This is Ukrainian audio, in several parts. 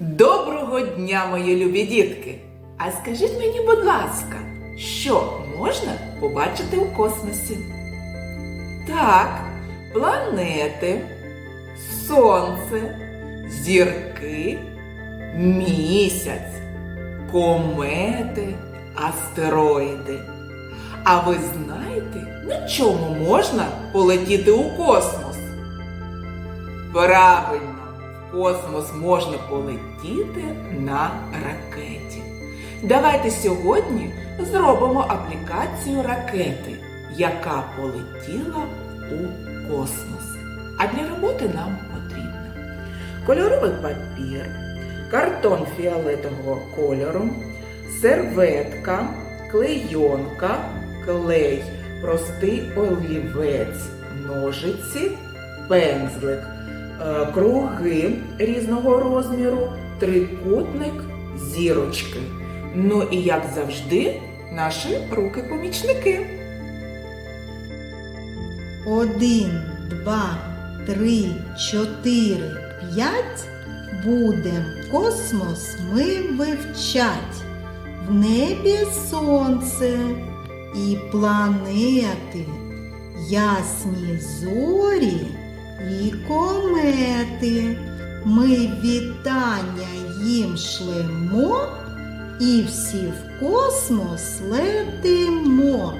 Доброго дня, мої любі дітки! А скажіть мені, будь ласка, що можна побачити у космосі? Так, планети, сонце, зірки, місяць, комети, астероїди. А ви знаєте, на чому можна полетіти у космос? Правильно, космос можна полетіти на ракеті. Давайте сьогодні зробимо аплікацію ракети, яка полетіла у космос. А для роботи нам потрібно кольоровий папір, картон фіолетового кольору, серветка, клейонка, клей, простий олівець, ножиці, пензлик, круги різного розміру, трикутник, зірочки. Ну і як завжди, наші руки-помічники. Один, два, три, чотири, п'ять. Будем космос ми вивчать. В небі сонце і планети, ясні зорі і комети. Ми вітання їм шлемо і всі в космос летимо.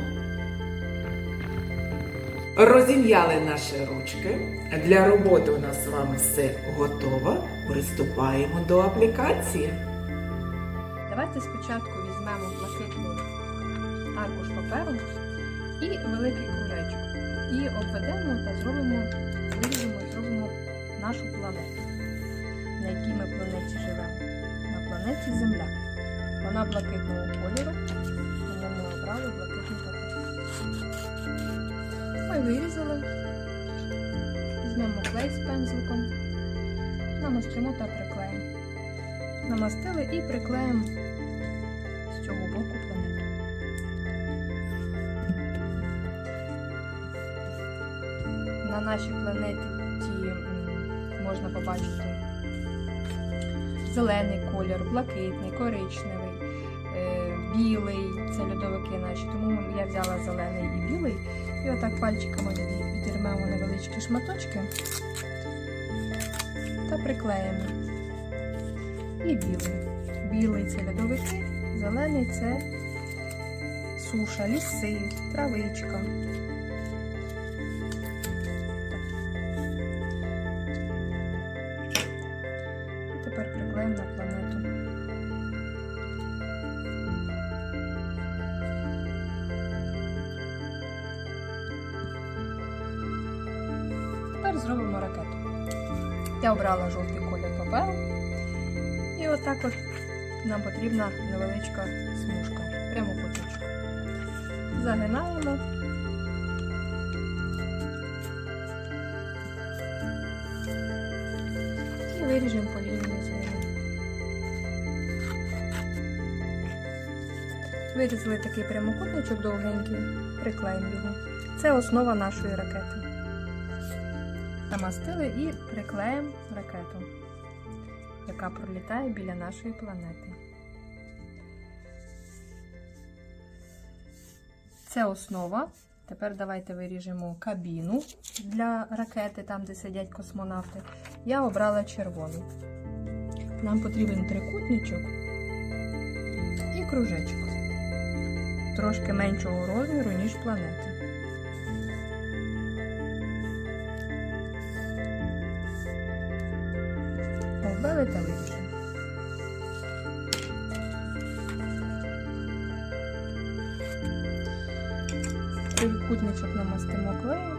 Розім'яли наші ручки. Для роботи у нас з вами все готово. Приступаємо до аплікації. Давайте спочатку візьмемо блакитний аркуш паперу і великий кружечок. І обведемо та зробимо, виріжемо і зробимо нашу планету. На якій ми планеті живемо? На планеті Земля. Вона блакитного кольору, тому ми обрали блакитний папір. Ми вирізали, візьмемо клей з пензликом, намастимо та приклеїмо. Намастили і приклеїмо з цього боку планету. Нашій планеті можна побачити зелений колір, блакитний, коричневий, е, білий. Це льодовики наші. Тому я взяла зелений і білий. І отак пальчиками від- відірмемо невеличкі шматочки та приклеїмо. І білий. Білий це льодовики, зелений це суша, ліси, травичка. Зробимо ракету. Я обрала жовтий колір паперу. І отак от нам потрібна невеличка смужка, прямокутничок. Загинаємо. І виріжемо по лінії з. Вирізали такий прямокутничок довгенький, приклеїмо його. Це основа нашої ракети. Намастили і приклеїмо ракету яка пролітає біля нашої планети. Це основа. Тепер давайте виріжемо кабіну для ракети, там, де сидять космонавти. Я обрала червоний. Нам потрібен трикутничок і кружечок. Трошки меншого розміру, ніж планета. Оббили та вирішили. Трикутничок намастимо клеєм.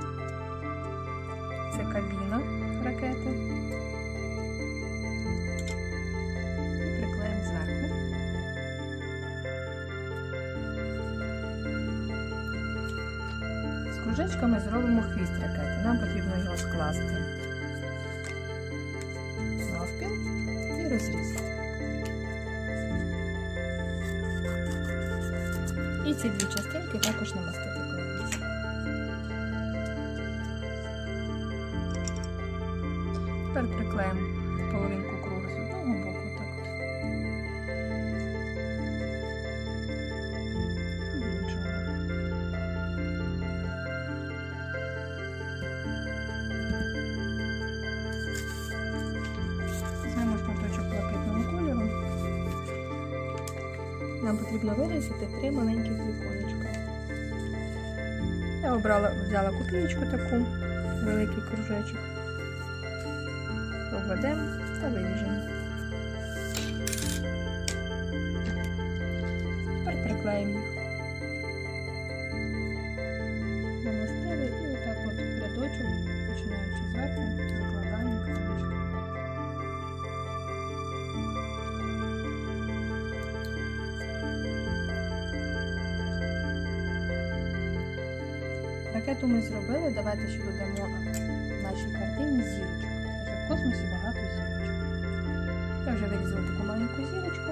Це кабіна ракети. І зверху. З кружечками зробимо хвіст ракети. Нам потрібно його скласти навпіл і розрізати. І ці дві частинки також намастити клеєм. Тепер приклеїмо половинку нам потрібно вирізати три маленьких віконечка. Я обрала, взяла копієчку таку, великий кружечок. Обведемо та виріжемо. Тепер приклеїмо їх. Ракету ми зробили, давайте ще додамо нашій картині зірочок. Адже в космосі багато зірочок. Я вже вирізала таку маленьку зірочку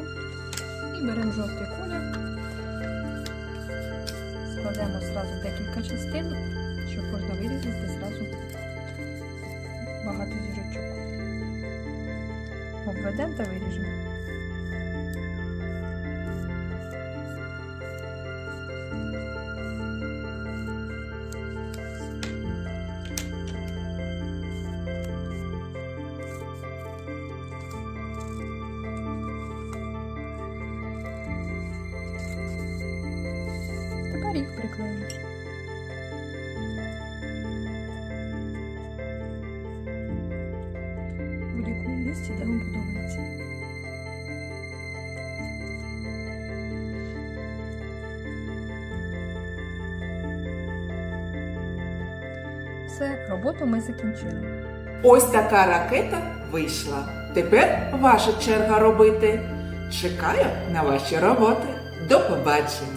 і беремо жовтий колір, складемо зразу декілька частин, щоб можна вирізати зразу багато зірочок. Обведемо та виріжемо. Місці, де вам подобається. Все, роботу ми закінчили. Ось така ракета вийшла. Тепер ваша черга робити. Чекаю на ваші роботи. До побачення!